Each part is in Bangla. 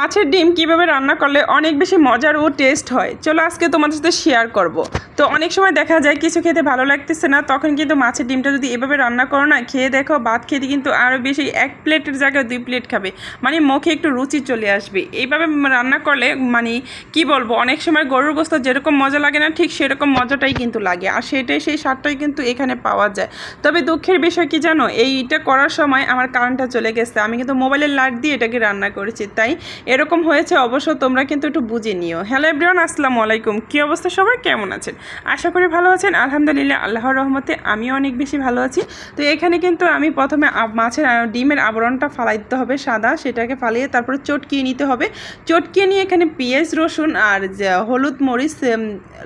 মাছের ডিম কীভাবে রান্না করলে অনেক বেশি মজার ও টেস্ট হয়? চলো আজকে তোমাদের সাথে শেয়ার করব। তো অনেক সময় দেখা যায় কিছু খেতে ভালো লাগতেছে না, তখন কিন্তু মাছের ডিমটা যদি এভাবে রান্না করো না, খেয়ে দেখো ভাত খেতে কিন্তু আরও বেশি এক প্লেটের জায়গায় দুই প্লেট খাবে। মানে মুখে একটু রুচি চলে আসবে। এইভাবে রান্না করলে মানে কি বলব, অনেক সময় গরুর গোস্ত যেরকম মজা লাগে না, ঠিক সেরকম মজাটাই কিন্তু লাগে। আর সেটাই, সেই স্বাদটাই কিন্তু এখানে পাওয়া যায়। তবে দুঃখের বিষয় কি জানো? এইটা করার সময় আমার কারেন্টটা চলে গেছে। আমি কিন্তু মোবাইলের লাইট দিয়ে এটাকে রান্না করেছি। তাই এরকম হয়েছে, অবশ্য তোমরা কিন্তু একটু বুঝে নিও। হ্যালো এভরিওয়ান আসসালামু আলাইকুম। কী অবস্থা? সবাই কেমন আছেন? আশা করি ভালো আছেন। আলহামদুলিল্লাহ, আল্লাহর রহমতে আমিও অনেক বেশি ভালো আছি। তো এখানে কিন্তু আমি প্রথমে মাছের ডিমের আবরণটা ফালাই দিতে হবে সাদা, সেটাকে ফালিয়ে তারপরে চটকিয়ে নিতে হবে। চটকিয়ে নিয়ে এখানে পেঁয়াজ, রসুন আর হলুদ মরিচ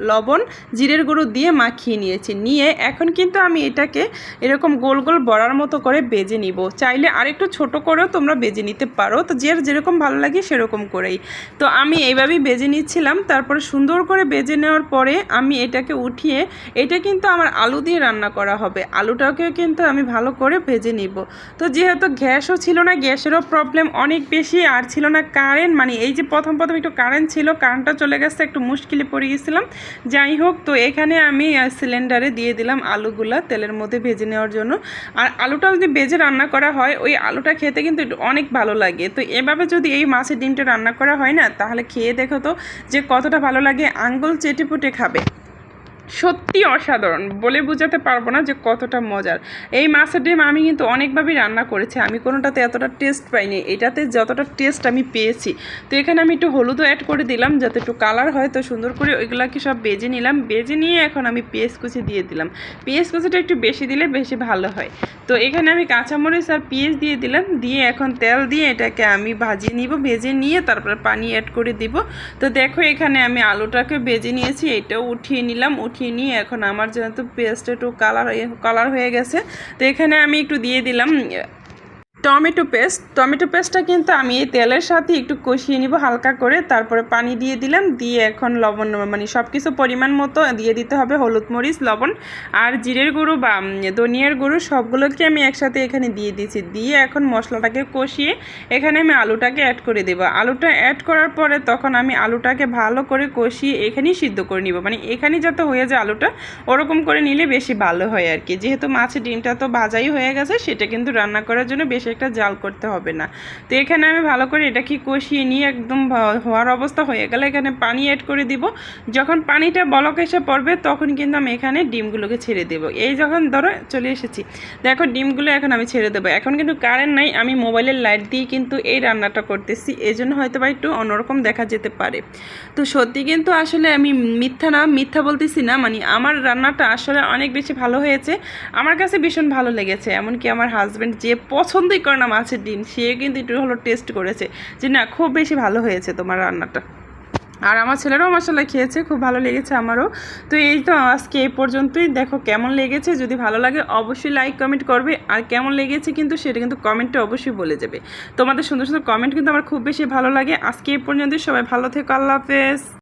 লবণ, জিরের গুঁড়ো দিয়ে মাখিয়ে নিয়েছি। নিয়ে এখন কিন্তু আমি এটাকে এরকম গোল গোল বড়ার মতো করে বেজে নিব। চাইলে আরেকটু ছোট করেও তোমরা বেজে নিতে পারো। তো যে যেরকম ভালো লাগে সেরকম করেই। তো আমি এইভাবেই বেজে নিচ্ছিলাম। তারপরে সুন্দর করে বেজে নেওয়ার পরে আমি এটাকে উঠিয়ে, এটা কিন্তু আমার আলু দিয়ে রান্না করা হবে। আলুটাকেও কিন্তু আমি ভালো করে ভেজে নিব। তো যেহেতু গ্যাসও ছিল না, গ্যাসেরও প্রবলেম অনেক বেশি, আর ছিল না কারেন্ট মানে এই যে প্রথম প্রথম একটু কারেন্ট ছিল, কারেন্টটা চলে গেছে, একটু মুশকিলে পড়ে গেছিলাম। যাই হোক, তো এখানে আমি সিলিন্ডারে দিয়ে দিলাম আলুগুলা তেলের মধ্যে ভেজে নেওয়ার জন্য। আর আলুটা যদি ভেজে রান্না করা হয়, ওই আলুটা খেতে কিন্তু অনেক ভালো লাগে। তো এভাবে যদি এই মাছের ডিমটা রান্না করা হয় না, তাহলে খেয়ে দেখো তো যে কতটা ভালো লাগে। আঙ্গুল চেটে পুটে খাবে। সত্যি অসাধারণ। বলে বোঝাতে পারব না যে কতটা মজার। এই মাছের ডিম আমি কিন্তু অনেকভাবেই রান্না করেছি। আমি কোনোটাতে এতটা টেস্ট পাইনি। এটাতে যতটা টেস্ট আমি পেয়েছি। তো এখানে আমি একটু হলুদও অ্যাড করে দিলাম যাতে একটু কালার হয়। তো সুন্দর করে ওইগুলাকে সব বেজে নিলাম। বেজে নিয়ে এখন আমি পেঁয়াজ কুচি দিয়ে দিলাম। পেঁয়াজ কুচিটা একটু বেশি দিলে বেশি ভালো হয়। তো এখানে আমি কাঁচামরিচ আর পেঁয়াজ দিয়ে দিলাম। দিয়ে এখন তেল দিয়ে এটাকে আমি ভাজিয়ে নিব। ভেজে নিয়ে তারপরে পানি অ্যাড করে দিব। তো দেখো এখানে আমি আলুটাকে ভেজে নিয়েছি। এটাও উঠিয়ে নিলাম। উঠিয়ে নিয়ে এখন আমার যেহেতু পেস্ট একটু কালার কালার হয়ে গেছে, তো এখানে আমি একটু দিয়ে দিলাম টমেটো পেস্ট। টমেটো পেস্টটা কিন্তু আমি এই তেলের সাথে একটু কষিয়ে নিব হালকা করে। তারপরে পানি দিয়ে দিলাম। দিয়ে এখন লবণ মানে সব কিছু পরিমাণ মতো দিয়ে দিতে হবে হলুদ মরিচ, লবণ আর জিরের গুঁড়ো বা ধনিয়ার গুঁড়ো সবগুলোকে আমি একসাথে এখানে দিয়ে দিয়েছি। দিয়ে এখন মশলাটাকে কষিয়ে এখানে আমি আলুটাকে অ্যাড করে দেবো। আলুটা অ্যাড করার পরে তখন আমি আলুটাকে ভালো করে কষিয়ে এখানেই সিদ্ধ করে নিব। মানে এখানেই যাতে হয়ে যায় আলুটা, ওরকম করে নিলে বেশি ভালো হয় আর কি। যেহেতু মাছের ডিমটা তো ভাজাই হয়ে গেছে, সেটা কিন্তু রান্না করার জন্য বেশি একটা জাল করতে হবে না। তো এখানে আমি ভালো করে এটাকে কষিয়ে নিয়ে একদম হওয়ার অবস্থা হয়ে গেলে এখানে পানি অ্যাড করে দিব। যখন পানিটা বলক এসে পড়বে, তখন কিন্তু আমি এখানে ডিমগুলোকে ছেড়ে দেবো। এই যখন ধরো চলে এসেছি, দেখো ডিমগুলো এখন আমি ছেড়ে দেবো। এখন কিন্তু কারেন্ট নাই, আমি মোবাইলের লাইট দিয়ে কিন্তু এই রান্নাটা করতেছি। এই জন্য হয়তো বা একটু অন্যরকম দেখা যেতে পারে। তো সত্যি কিন্তু আসলে আমি মিথ্যা না, মিথ্যা বলতেছি না মানে আমার রান্নাটা আসলে অনেক বেশি ভালো হয়েছে। আমার কাছে ভীষণ ভালো লেগেছে। এমনকি আমার হাজব্যান্ড যে পছন্দই করে না মাছের ডিম, সে কিন্তু একটু হলো টেস্ট করেছে যে না, খুব বেশি ভালো হয়েছে তোমার রান্নাটা। আর আমার ছেলেরাও মশলা খেয়েছে, খুব ভালো লেগেছে আমারও। তো এই তো আজকে এই পর্যন্তই। দেখো কেমন লেগেছে, যদি ভালো লাগে অবশ্যই লাইক কমেন্ট করবে। আর কেমন লেগেছে কিন্তু সেটা কিন্তু কমেন্টে অবশ্যই বলে যাবে। তোমাদের সুন্দর সুন্দর কমেন্ট কিন্তু আমার খুব বেশি ভালো লাগে। আজকে এই পর্যন্তই, সবাই ভালো থেকো, আল্লাহ হাফেজ।